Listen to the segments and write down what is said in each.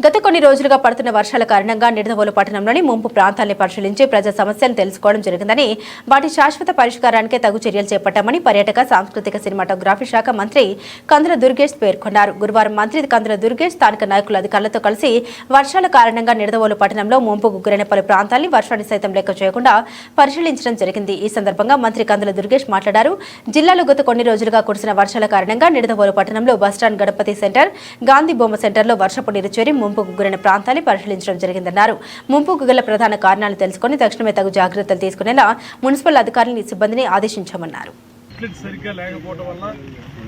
గత కొన్ని రోజులుగా పడుతున్న వర్షాల కారణంగా నిడదవోలు పట్టణంలోని ముంపు ప్రాంతాల్ని పరిశీలించి ప్రజా సమస్యలను తెలుసుకోవడం జరిగిందని వాటి శాశ్వత పరిష్కారానికే తగు చర్యలు చేపట్టామని పర్యాటక సాంస్కృతిక సినిమాటోగ్రఫీ శాఖ మంత్రి కందుల దుర్గేష్ పేర్కొన్నారు. గురువారం మంత్రి కందుల దుర్గేష్ స్థానిక నాయకుల అధికారులతో కలిసి వర్షాల కారణంగా నిడదవోలు పట్టణంలో ముంపుకు గురైన పలు ప్రాంతాల్ని వర్షాన్ని సైతం లెక్క చేయకుండా పరిశీలించడం జరిగింది. ఈ సందర్భంగా మంత్రి కందుల దుర్గేష్ మాట్లాడారు. జిల్లాలో గత కొన్ని రోజులుగా కురిసిన వర్షాల కారణంగా నిడదవోలు పట్టణంలో బస్టాండ్ గణపతి సెంటర్ గాంధీ బొమ్మ సెంటర్లో వర్షపు నీరు చేరి ముంపుకు గురైన ప్రాంతాన్ని పరిశీలించడం జరిగిందన్నారు. ముంపుకు గల ప్రధాన కారణాలు తెలుసుకుని తక్షణమే తగు జాగ్రత్తలు తీసుకునేలా మున్సిపల్ అధికారులని సిబ్బందిని ఆదేశించామన్నారు. అవుట్లెట్ సరిగ్గా లేకపోవడం వల్ల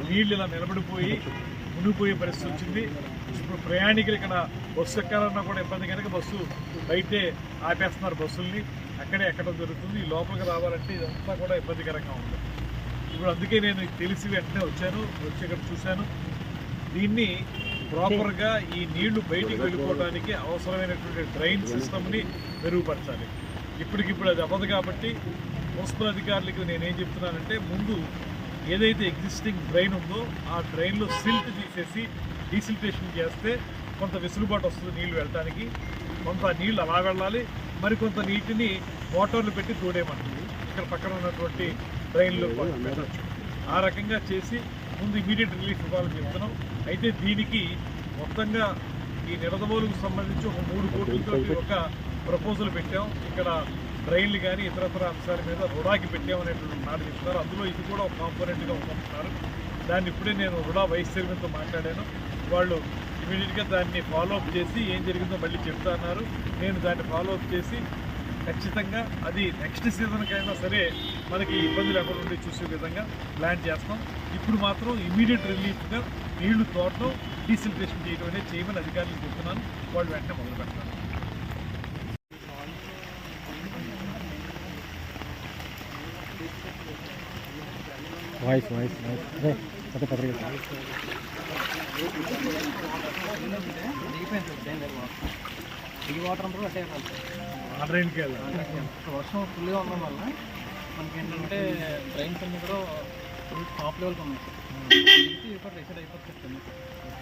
నీళ్ళు ఇలా నిలబడిపోయి మునిగిపోయే పరిస్థితి వచ్చింది. ఇప్పుడు ప్రయాణికులు ఇక్కడ బస్సు ఎక్కాలన్నా కూడా ఇబ్బంది కనుక బస్సు బయటే ఆపేస్తున్నారు బస్సుల్ని. అక్కడే ఎక్కడం జరుగుతుంది. లోపలికి రావాలంటే ఇదంతా కూడా ఇబ్బందికరంగా ఉంది. ఇప్పుడు అందుకే నేను తెలిసి వెంటనే వచ్చాను. వచ్చి ఇక్కడ చూశాను. దీన్ని ప్రాపర్గా ఈ నీళ్ళు బయటికి వెళ్ళిపోవడానికి అవసరమైనటువంటి డ్రైన్ సిస్టమ్ని మెరుగుపరచాలి. ఇప్పటికిప్పుడు అది అవ్వదు కాబట్టి మున్సిపల్ అధికారులకు నేనేం చెప్తున్నానంటే ముందు ఏదైతే ఎగ్జిస్టింగ్ డ్రైన్ ఉందో ఆ డ్రైన్లో సిల్ట్ తీసేసి డీసిల్టేషన్ చేస్తే కొంత వెసులుబాటు వస్తుంది నీళ్ళు వెళ్ళడానికి కొంత నీళ్ళు అలా వెళ్ళాలి. మరికొంత నీటిని మోటార్లు పెట్టి తోడేయమంటుంది ఇక్కడ పక్కన ఉన్నటువంటి డ్రైన్లో పెట్టచ్చు ఆ రకంగా చేసి ముందు ఇమీడియట్ రిలీఫ్ ఇవ్వాలని చెప్తున్నాం. అయితే దీనికి మొత్తంగా ఈ నిడదవోలుకు సంబంధించి ఒక మూడు కోట్లతో ఒక ప్రపోజల్ పెట్టాం. ఇక్కడ డ్రైన్లు కానీ ఇతరత్ర అంశాల మీద రుడాకి పెట్టామనేటువంటి మాట చెప్తున్నారు. అందులో ఇది కూడా ఒక కాంపోనెంట్గా ఉందంటున్నారు. దాన్ని ఇప్పుడే నేను రుడా వైస్ చైర్మన్తో మాట్లాడాను. వాళ్ళు ఇమీడియట్గా దాన్ని ఫాలో అప్ చేసి ఏం జరిగిందో మళ్ళీ చెప్తా అన్నారు. నేను దాన్ని ఫాలో అప్ చేసి ఖచ్చితంగా అది నెక్స్ట్ సీజన్కైనా సరే మనకి ఇబ్బంది లేకుండా ఉండి చూసే విధంగా ప్లాన్ చేస్తాం. ఇప్పుడు మాత్రం ఇమీడియట్ రిలీఫ్గా నీళ్ళు తోటం డీసిల్టేషన్ చేయడం అనేది చేయమని అధికారులకు చెప్తున్నాను వాళ్ళు వెంటనే మొదలు పెడతారు. వాయిస్ వాయిస్ పత్రిక దిగి వాటర్ అంతా వర్షం ఫుల్గా ఉండడం వల్ల మనకి ఏంటంటే డ్రైన్స్ అన్ని కూడా టాప్ లెవెల్కి ఉన్నాయి ఇప్పుడు రిసెట్ అయిపోతుంది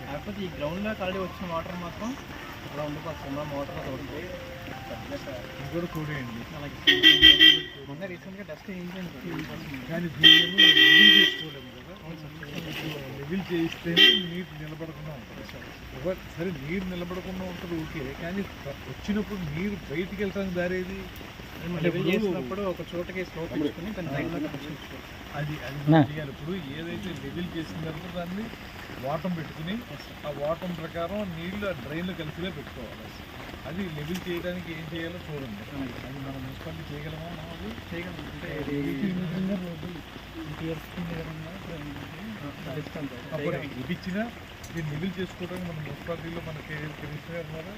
కాకపోతే ఈ గ్రౌండ్లో ఆల్రెడీ వచ్చిన వాటర్ మాత్రం ఇక్కడ ఉండిపోతుంది. మోటార్ తోడుతుంది కూడా కూడేయండి అలాగే. మొన్న రీసెంట్గా డస్ట్ ఏంటంటే కానీ లెవెల్ చేసుకోలేము కదా. లెవెల్ చేయిస్తేనే నీరు నిలబడకుండా ఉంటుంది. సరే నీరు నిలబడకుండా ఉంటుంది ఓకే. కానీ వచ్చినప్పుడు నీరు బయటికి వెళ్ళడానికి దారేది? చేసినప్పుడు ఒక చోటకి స్లోప్ అది అది ఇప్పుడు ఏదైతే లెవెల్ చేసిన తర్వాత దాన్ని వాటం పెట్టుకుని ఆ వాటం ప్రకారం నీళ్ళు ఆ డ్రైన్లో కలిసిలే పెట్టుకోవాలి. అది లెవెల్ చేయడానికి ఏం చేయాలో చూడండి. అది మనం మున్సిపాలిటీ చేయగలమా? మనం అది చేయగలం. అంటే అప్పుడు ఇది ఇచ్చినా దీన్ని లెవెల్ చేసుకోవడానికి మన మున్సిపాలిటీలో మనకి కమిషనర్ ఉన్నారా?